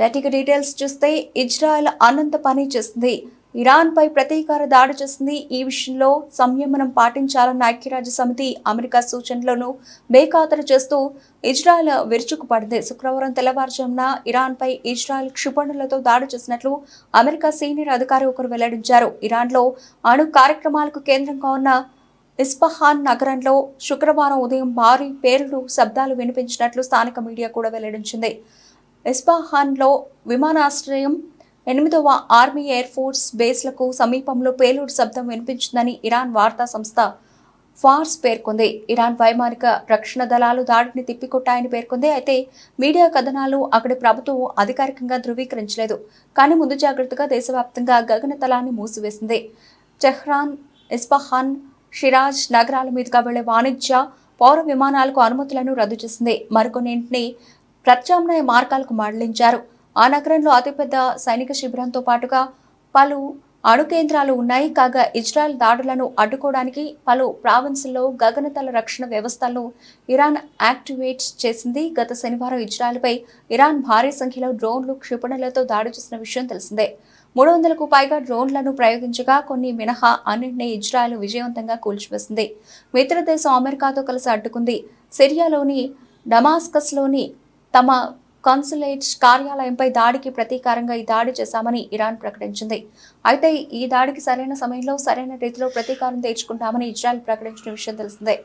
రైటిక details చూస్తే Israel అనంత పని చేస్తుంది. ఇరాన్పై ప్రతీకార దాడి చేసింది ఈ విషయంలో సంయమనం పాటించాలన్న ఐక్యరాజ్య సమితి అమెరికా సూచనలను బేఖాతరు చేస్తూ ఇజ్రాయెల్ విరుచుకుపడింది. శుక్రవారం తెల్లవారుజామున ఇరాన్పై ఇజ్రాయెల్ క్షిపణులతో దాడి చేసినట్లు అమెరికా సీనియర్ అధికారి ఒకరు వెల్లడించారు. ఇరాన్లో అణు కార్యక్రమాలకు కేంద్రంగా ఉన్న ఇస్ఫహాన్ నగరంలో శుక్రవారం ఉదయం భారీ పేర్లు శబ్దాలు వినిపించినట్లు స్థానిక మీడియా కూడా వెల్లడించింది. ఎస్పాహాన్లో విమానాశ్రయం ఎనిమిదవ ఆర్మీ ఎయిర్ ఫోర్స్ బేస్లకు సమీపంలో పేలుడు శబ్దం వినిపించిందని ఇరాన్ వార్తా సంస్థ ఫార్స్ పేర్కొంది. ఇరాన్ వైమానిక రక్షణ దళాలు దాడిని తిప్పికొట్టాయని పేర్కొంది. అయితే మీడియా కథనాలు అక్కడి ప్రభుత్వం అధికారికంగా ధృవీకరించలేదు. కానీ ముందు జాగ్రత్తగా దేశవ్యాప్తంగా గగనతలాన్ని మూసివేసింది. టెహ్రాన్ ఇస్ఫహాన్ షిరాజ్ నగరాల మీదుగా వెళ్ళే వాణిజ్య పౌర విమానాలకు అనుమతులను రద్దు చేసింది. మరికొన్నింటిని ప్రత్యామ్నాయ మార్గాలకు మళ్ళించారు ఆ నగరంలో అతిపెద్ద సైనిక శిబిరంతో పాటుగా పలు అణు కేంద్రాలు ఉన్నాయి. కాగా ఇజ్రాయెల్ దాడులను అడ్డుకోవడానికి పలు ప్రావిన్సుల్లో గగనతల రక్షణ వ్యవస్థలను ఇరాన్ యాక్టివేట్ చేసింది. గత శనివారం ఇజ్రాయెల్పై ఇరాన్ భారీ సంఖ్యలో డ్రోన్లు క్షిపణులతో దాడి చేసిన విషయం తెలిసిందే. మూడు వందలకు పైగా డ్రోన్లను ప్రయోగించగా కొన్ని మినహా అన్నింటినీ ఇజ్రాయెల్ విజయవంతంగా కూల్చివేసింది. మిత్రదేశం అమెరికాతో కలిసి అడ్డుకుంది. సిరియాలోని డమాస్కస్లోని తమ కాన్సులేట్ కార్యాలయంపై దాడికి ప్రతీకారంగా ఈ దాడి చేశామని ఇరాన్ ప్రకటించింది. అయితే ఈ దాడికి సరైన సమయంలో సరైన రీతిలో ప్రతీకారం తీర్చుకుంటామని ఇజ్రాయెల్ ప్రకటించిన విషయం తెలిసిందే.